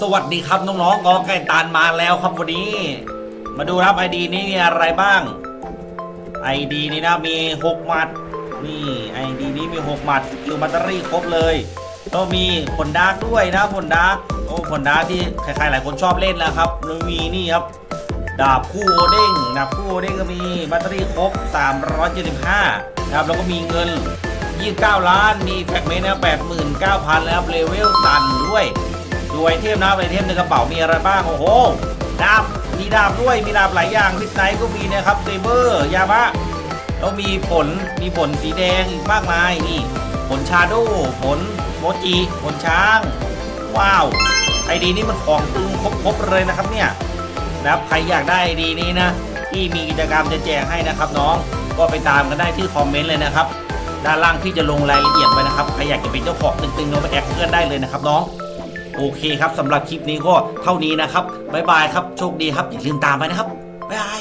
สวัสดีครับน้องๆกอไก่ตานมาแล้วครับวันนี้ มาดูครับไอดีนี้มีอะไรบ้างไอดีนี้นะมี6หมัดนี่ไอดีนี้มี6หมัดคือแบตเตอรี่ครบเลยก็มีผลดาร์กด้วยนะผลดาร์กโอ้ผลดาร์กที่ใครๆหลายคนชอบเล่นแล้วครับแล้วมีนี่ครับดาบคู่โอเด้งดาบคู่โอเด้งก็มีแบตเตอรี่ครบ 375นะครับแล้วก็มีเงิน 29 ล้านมีแฟกเมนต์นะ89,000 แล้วเลเวลตันด้วย ดูไอเทมนะไอเทมในกระเป๋ามีอะไรบ้างโอ้โหดาบมีดาบด้วยมีดาบหลายอย่างมิดไนท์ก็มีนะครับเซเบอร์ยามะแล้วมีผลมีผลสีแดงอีกมากมายนี่ผลชาโดผลโมจิผลช้าง ว้าวไอดีนี้มันของตึงครบๆเลยนะครับเนี่ยนะครับใครอยากได้ไอดีนี้นะที่มีกิจกรรมจะแจกให้นะครับน้องก็ไปตามกันได้ที่คอมเมนต์เลยนะครับด้านล่างพี่จะลงรายละเอียดไว้นะครับใครอยากจะเป็นเจ้าของตึงๆลงไปแอคเพื่อนได้เลยนะครับน้อง โอเคครับสำหรับคลิปนี้ก็เท่านี้นะครับบ๊ายบายครับโชคดีครับอย่าลืมตามไปนะครับบ๊ายบาย